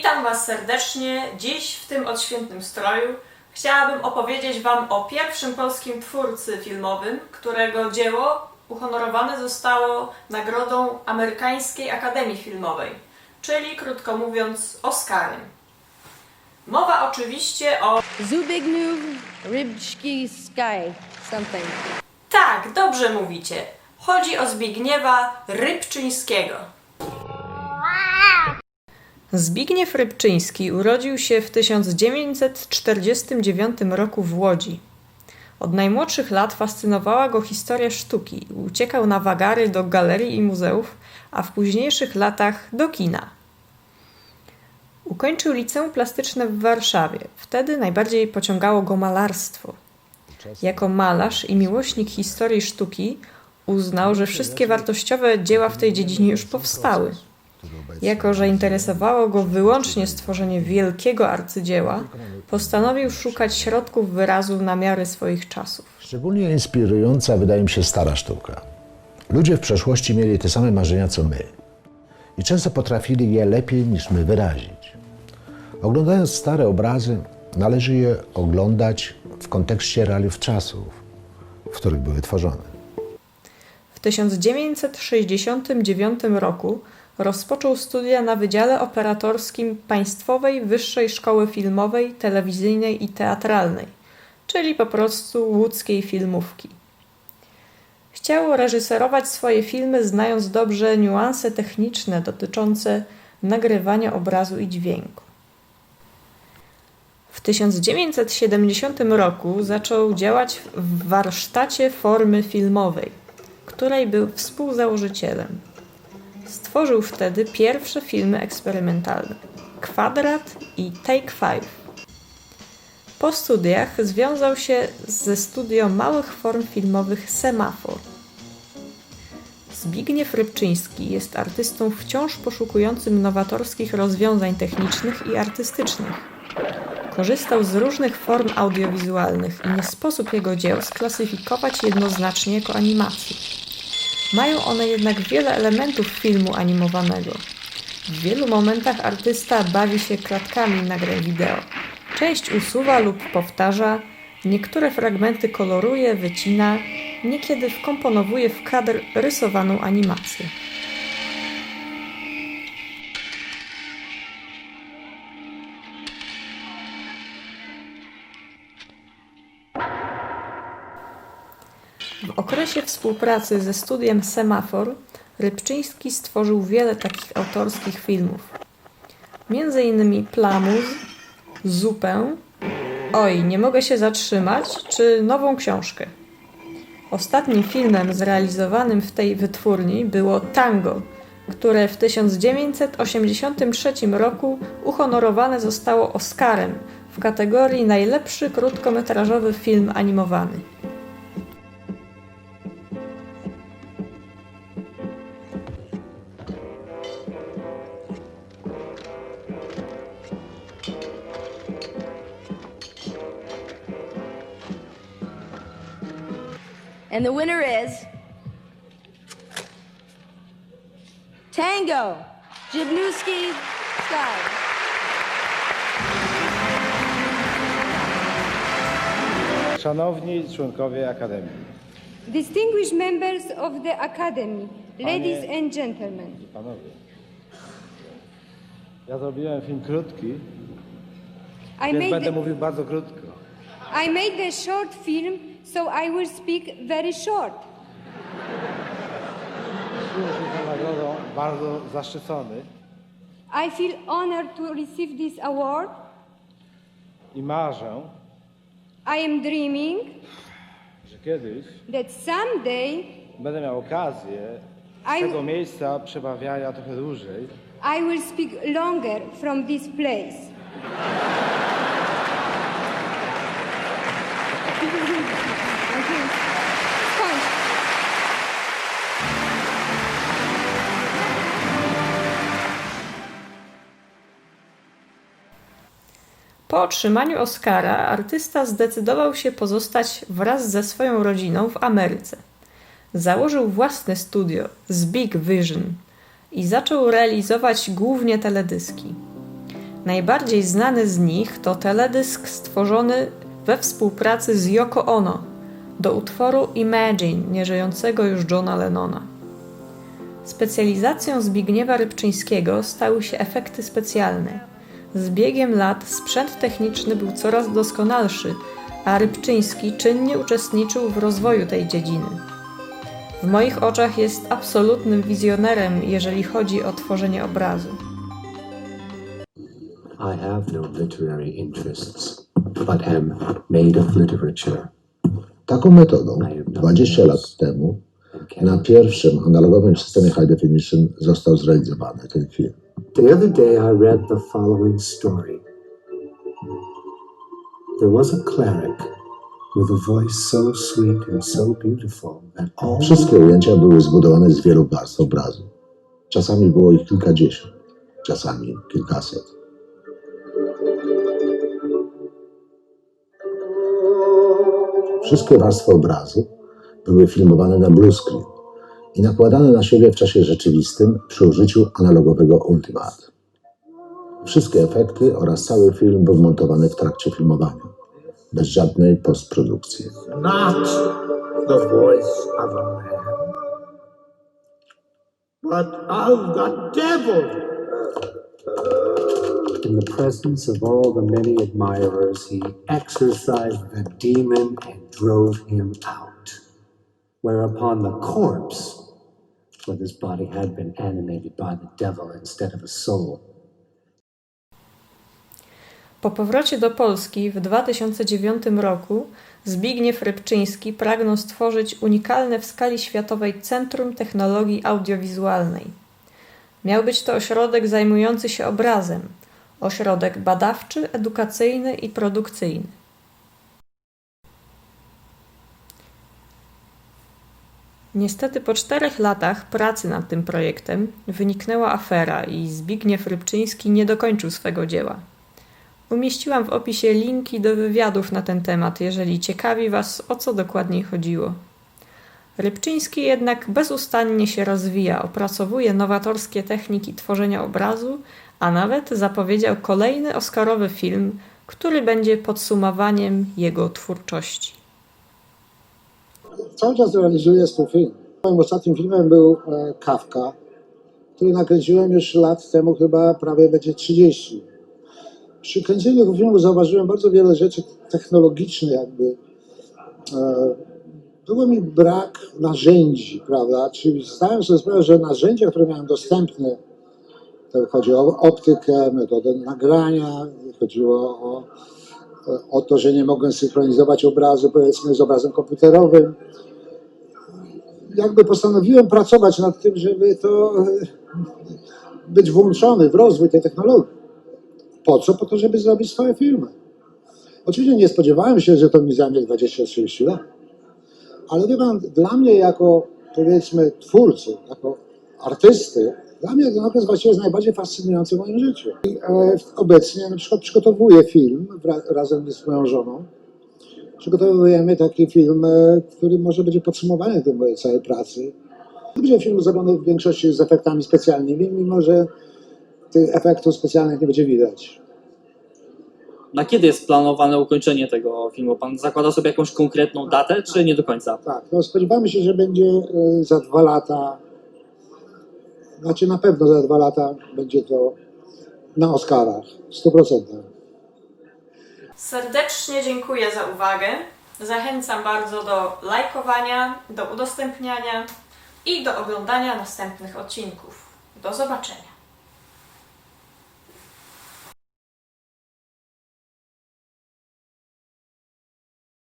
Witam Was serdecznie. Dziś w tym odświętnym stroju chciałabym opowiedzieć Wam o pierwszym polskim twórcy filmowym, którego dzieło uhonorowane zostało nagrodą Amerykańskiej Akademii Filmowej, czyli krótko mówiąc Oscarem. Mowa oczywiście o... Zubigniew Rybski Sky something. Tak, dobrze mówicie. Chodzi o Zbigniewa Rybczyńskiego. Zbigniew Rybczyński urodził się w 1949 roku w Łodzi. Od najmłodszych lat fascynowała go historia sztuki. Uciekał na wagary do galerii i muzeów, a w późniejszych latach do kina. Ukończył liceum plastyczne w Warszawie. Wtedy najbardziej pociągało go malarstwo. Jako malarz i miłośnik historii sztuki uznał, że wszystkie wartościowe dzieła w tej dziedzinie już powstały. Jako, że interesowało go wyłącznie stworzenie wielkiego arcydzieła, postanowił szukać środków wyrazu na miarę swoich czasów. Szczególnie inspirująca wydaje mi się stara sztuka. Ludzie w przeszłości mieli te same marzenia co my i często potrafili je lepiej niż my wyrazić. Oglądając stare obrazy, należy je oglądać w kontekście realiów czasów, w których były tworzone. W 1969 roku rozpoczął studia na Wydziale Operatorskim Państwowej Wyższej Szkoły Filmowej, Telewizyjnej i Teatralnej, czyli po prostu łódzkiej filmówki. Chciał reżyserować swoje filmy, znając dobrze niuanse techniczne dotyczące nagrywania obrazu i dźwięku. W 1970 roku zaczął działać w warsztacie formy filmowej, której był współzałożycielem. Stworzył wtedy pierwsze filmy eksperymentalne Kwadrat i Take Five. Po studiach związał się ze studio małych form filmowych Semafor. Zbigniew Rybczyński jest artystą wciąż poszukującym nowatorskich rozwiązań technicznych i artystycznych. Korzystał z różnych form audiowizualnych i nie sposób jego dzieł sklasyfikować jednoznacznie jako animacji. Mają one jednak wiele elementów filmu animowanego. W wielu momentach artysta bawi się klatkami nagrań wideo. Część usuwa lub powtarza, niektóre fragmenty koloruje, wycina, niekiedy wkomponowuje w kadr rysowaną animację. W okresie współpracy ze studiem Semafor Rybczyński stworzył wiele takich autorskich filmów. Między innymi Plamuz, Zupę, Oj, nie mogę się zatrzymać, czy Nową książkę. Ostatnim filmem zrealizowanym w tej wytwórni było Tango, które w 1983 roku uhonorowane zostało Oscarem w kategorii najlepszy krótkometrażowy film animowany. And the winner is Tango Jibnewski Sky. Szanowni członkowie Akademii, Distinguished members of the Academy, ladies Panie- and gentlemen, panowie. Ja zrobiłem film krótki, I więc made, będę the, mówił bardzo krótko. I made the short film, so I will speak very short. Czuję się tą nagrodą bardzo zaszczycony I feel honored to receive this award. i marzę, I am dreaming że kiedyś that someday będę miał okazję z I- tego miejsca przebawiania trochę dłużej I will speak longer from this place. Po otrzymaniu Oscara artysta zdecydował się pozostać wraz ze swoją rodziną w Ameryce. Założył własne studio z Big Vision i zaczął realizować głównie teledyski. Najbardziej znany z nich to teledysk stworzony we współpracy z Yoko Ono do utworu Imagine nieżyjącego już Johna Lennona. Specjalizacją Zbigniewa Rybczyńskiego stały się efekty specjalne. Z biegiem lat sprzęt techniczny był coraz doskonalszy, a Rybczyński czynnie uczestniczył w rozwoju tej dziedziny. W moich oczach jest absolutnym wizjonerem, jeżeli chodzi o tworzenie obrazu. I have no literary interests, but am made of literature Taką metodą 20 lat temu na pierwszym analogowym systemie High Definition został zrealizowany ten film. The other day I read the following story. There was a cleric with a voice so sweet and so beautiful that all Wszystkie ujęcia były zbudowane z wielu warstw obrazu. Czasami było ich kilkadziesiąt, czasami kilkaset. Wszystkie warstwy obrazu były filmowane na blue screen i nakładane na siebie w czasie rzeczywistym przy użyciu analogowego Ultimate. Wszystkie efekty oraz cały film był montowany w trakcie filmowania, bez żadnej postprodukcji. not the voice of a man, but of the devil. in the presence of all the many admirers, he exorcised the demon and drove him out. Whereupon the corpse, for this body had been animated by the devil instead of a soul, Po powrocie do Polski w 2009 roku Zbigniew Rybczyński pragnął stworzyć unikalne w skali światowej Centrum Technologii Audiowizualnej. Miał być to ośrodek zajmujący się obrazem, ośrodek badawczy, edukacyjny i produkcyjny. Niestety po czterech latach pracy nad tym projektem wyniknęła afera i Zbigniew Rybczyński nie dokończył swego dzieła. Umieściłam w opisie linki do wywiadów na ten temat, jeżeli ciekawi Was, o co dokładniej chodziło. Rybczyński jednak bezustannie się rozwija, opracowuje nowatorskie techniki tworzenia obrazu, a nawet zapowiedział kolejny Oscarowy film, który będzie podsumowaniem jego twórczości. Cały czas realizuję swój film. Moim ostatnim filmem był e, Kawka, który nakręciłem już lat temu, chyba prawie będzie 30. Przy kręceniu tego filmu zauważyłem bardzo wiele rzeczy technologicznych, jakby. E, było mi brak narzędzi, prawda? Czyli zdałem sobie sprawę, że narzędzia, które miałem dostępne, to chodzi o optykę, metodę nagrania, chodziło o, o to, że nie mogłem synchronizować obrazu, powiedzmy, z obrazem komputerowym. Jakby postanowiłem pracować nad tym, żeby to e, być włączony w rozwój tej technologii. Po co? Po to, żeby zrobić swoje filmy. Oczywiście nie spodziewałem się, że to mi zajmie 20-30 lat. Ale wie pan, dla mnie jako powiedzmy twórcy, jako artysty, dla mnie ten okres właściwie jest najbardziej fascynujący w moim życiu. I, e, obecnie na przykład przygotowuję film wra, razem z moją żoną. Przygotowujemy taki film, e, który może będzie podsumowaniem tej mojej całej pracy. To będzie film zrobiony w większości z efektami specjalnymi, mimo że tych efektów specjalnych nie będzie widać. Na kiedy jest planowane ukończenie tego filmu? Pan zakłada sobie jakąś konkretną datę, czy nie do końca? Tak, no spodziewamy się, że będzie e, za dwa lata, znaczy na pewno za dwa lata będzie to na Oscarach, w 100%. Serdecznie dziękuję za uwagę. Zachęcam bardzo do lajkowania, do udostępniania i do oglądania następnych odcinków. Do zobaczenia.